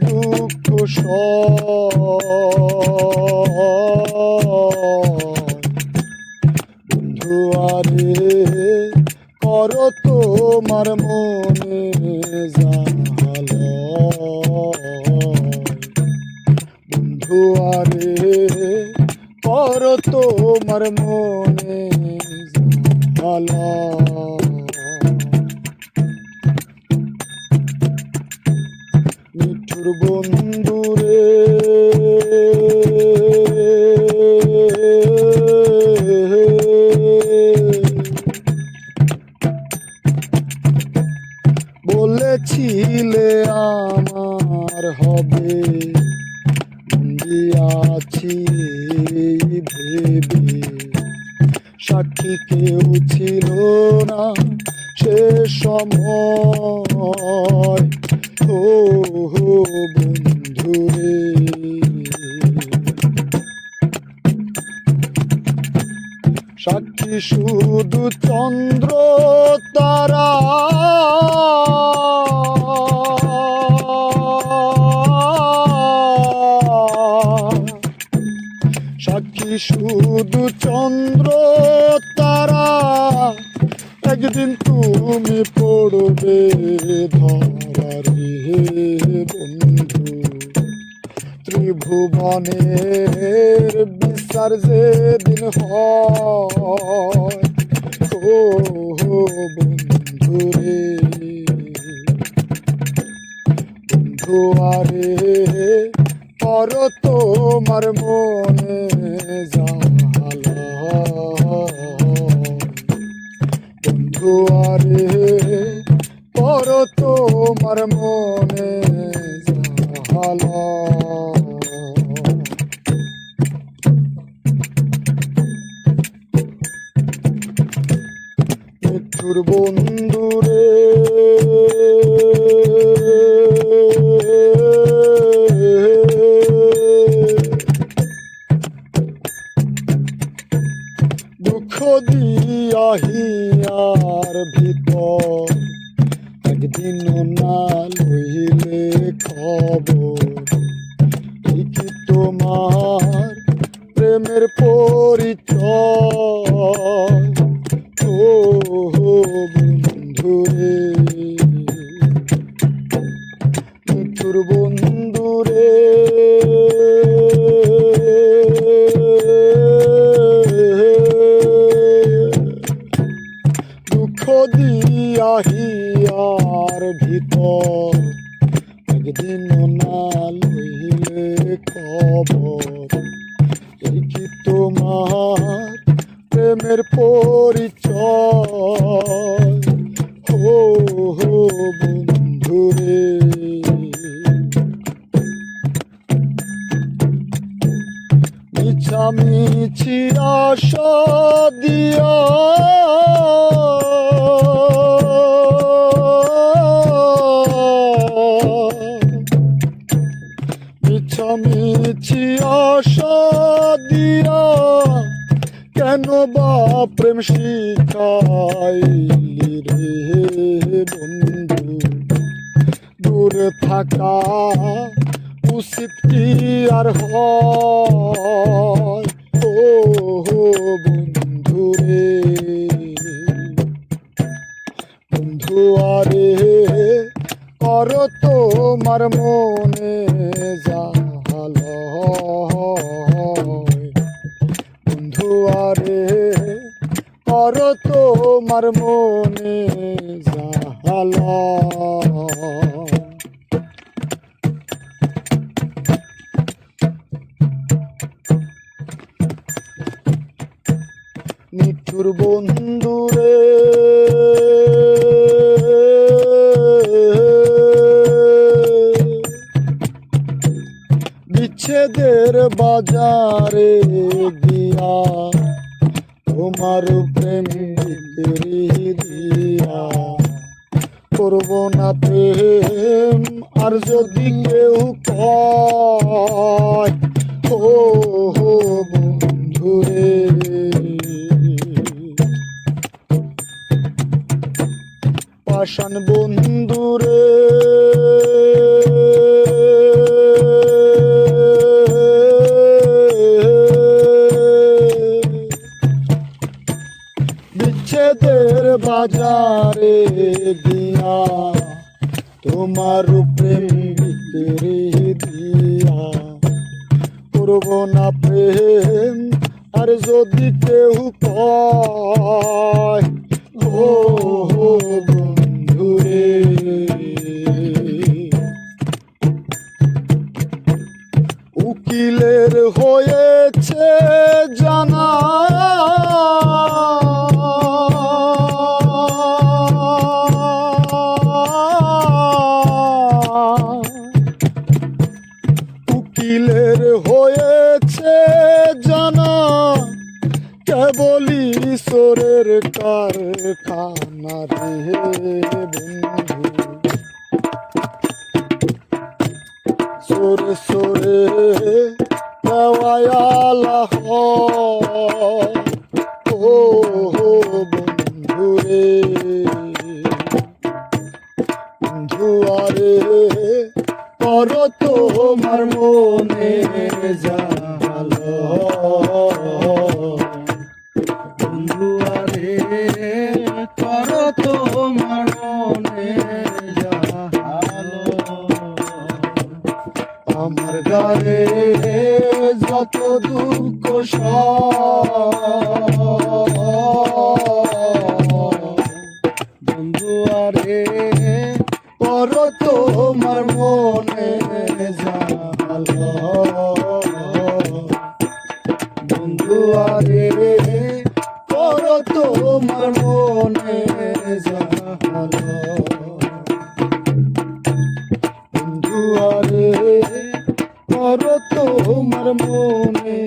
দুঃখ বন্ধু আরে কর তোমার মনে জাহাল বন্ধু আরে কর তোমার মনে জাহাল মিঠুর বন্ধুরে। বলেছিলে আমার হবে আছি ভেবে। সাক্ষী কেউ ছিল না সে সময়। বন্ধুরে। সাক্ষী শুধু চন্দ্র তারা। সাক্ষী শুধু ত্রিভুবনের বিচার যেদিন হয়। ও পর তোমার মনে জাল বন্ধু পর তোমার বন্ধুরে। দুঃখ দিয়াহিয়ার ভিতর একদিন না লইলে খবর। কি তোমার প্রেমের পরিচয়। বন্ধুরে মৃত্যুর বন্ধুরে দুঃখ দিয়াহিয়ার ভিতর একদিন না লইলে খবর এই কি তোমার প্রেমের পরিচয়। ও বন্ধুরে। মিছামিছি আশা দিয়া। মিছামিছি আশা দিয়া। কেন বা প্রেম শিখাইলি রে বন্ধু। দূরে থাকা উচিত কি আর হয়? ও বন্ধু। তোমার মনে জাল নিঠুর বন্ধুরে বিচ্ছেদের বাজারে তোমার প্রেম দিয়া। করব না প্রেম আর যদি কেউ কয় ও বন্ধুরে। পাষাণ বন্ধুরে বাজারে দিয়া তোমার প্রেম বিক্রি দিয়া করব না প্রেম আর যদি কেউ কয় ও কারখানা রে বন্ধু। সোরে সোরে দেওয়ালা হ ও বন্ধু, আরে পর তোমার মনে জালো। বন্ধু, আরে পর তোমার মনে জালো। বন্ধু, আরে পর তোমার মনে